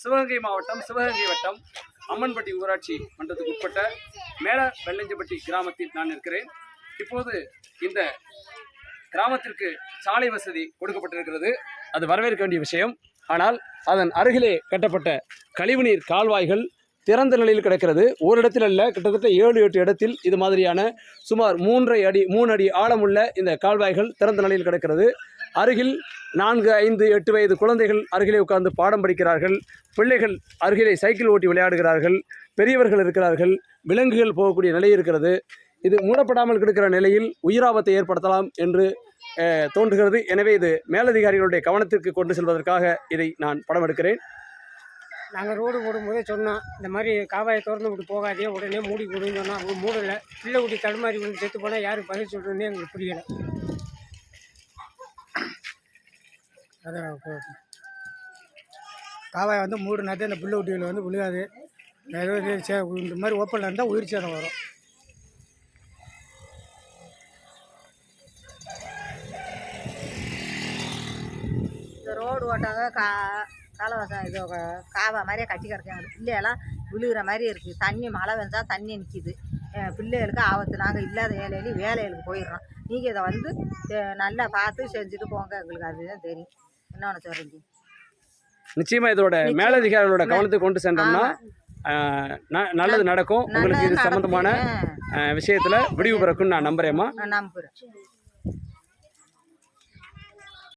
சிவகங்கை மாவட்டம் சிவகங்கை வட்டம் அம்மன்பட்டி ஊராட்சி மன்றத்துக்கு உட்பட்ட மேல வெள்ளஞ்சப்பட்டி கிராமத்தில் நான் இருக்கிறேன். இப்போது இந்த கிராமத்திற்கு சாலை வசதி கொடுக்கப்பட்டிருக்கிறது. அது வரவேற்க வேண்டிய விஷயம். ஆனால் அதன் அருகிலே கட்டப்பட்ட கழிவுநீர் கால்வாய்கள் திறந்த நிலையில் கிடக்கிறது. ஓரிடத்தில் அல்ல கிட்டத்தட்ட ஏழு எட்டு இடத்தில் இது மாதிரியான சுமார் மூன்றரை அடி மூணு அடி ஆழமுள்ள இந்த கால்வாய்கள் திறந்த நிலையில் கிடக்கிறது. அருகில் நான்கு ஐந்து எட்டு வயது குழந்தைகள் அருகிலே உட்கார்ந்து பாடம் படிக்கிறார்கள். பிள்ளைகள் அருகிலே சைக்கிள் ஓட்டி விளையாடுகிறார்கள். பெரியவர்கள் இருக்கிறார்கள். விலங்குகள் போகக்கூடிய நிலை இருக்கிறது. இது மூடப்படாமல் கிடக்கிற நிலையில் உயிராபத்தை ஏற்படுத்தலாம் என்று தோன்றுகிறது. எனவே இது மேலதிகாரிகளுடைய கவனத்திற்கு கொண்டு செல்வதற்காக இதை நான் படம் எடுக்கிறேன் நாங்கள் ரோடு போடும்போதே சொன்னோம் இந்த மாதிரி காவாயை திறந்து விட்டு போகாதே உடனே மூடி கொடுன்னு சொன்னால் அவங்க மூடலை. பிள்ளை குட்டி தடுமாறி வந்து செத்து போனால் யாரும் பதில் சொல்கிறேன்னே எங்களுக்கு புரியலை. அதான் காவாயை வந்து மூடினாதே அந்த புல்லு குட்டிகள் வந்து விழுகாது. சே- இந்த மாதிரி ஓப்பனில் இருந்தால் உயிர் சேதம் வரும். இந்த ரோடு ஓட்டாங்க கா காலவாசம் இது காவா மாதிரியே கட்டி கிடக்காங்க பிள்ளையெல்லாம் விழுகிற மாதிரி இருக்குது தண்ணி மழை வெஞ்சால் தண்ணி நிற்கிது பிள்ளைகளுக்கு ஆபத்து. நாங்கள் இல்லாத வேலையிலையும் வேலைகளுக்கு போயிடுறோம். நீங்கள் இதை வந்து நல்லா பார்த்து செஞ்சுட்டு போங்க. எங்களுக்கு அதுதான் தெரியும். என்னென்னு சொல்கிறீங்க நிச்சயமா இதோட மேலதிகாரிகளோட கவனத்துக்கு கொண்டு சென்றோம்னா நல்லது நடக்கும். உங்களுக்கு இது சம்பந்தமான விஷயத்துல விடிவு பிறக்கும்னு நான் நம்புறேம்மா. நான் நம்புகிறேன்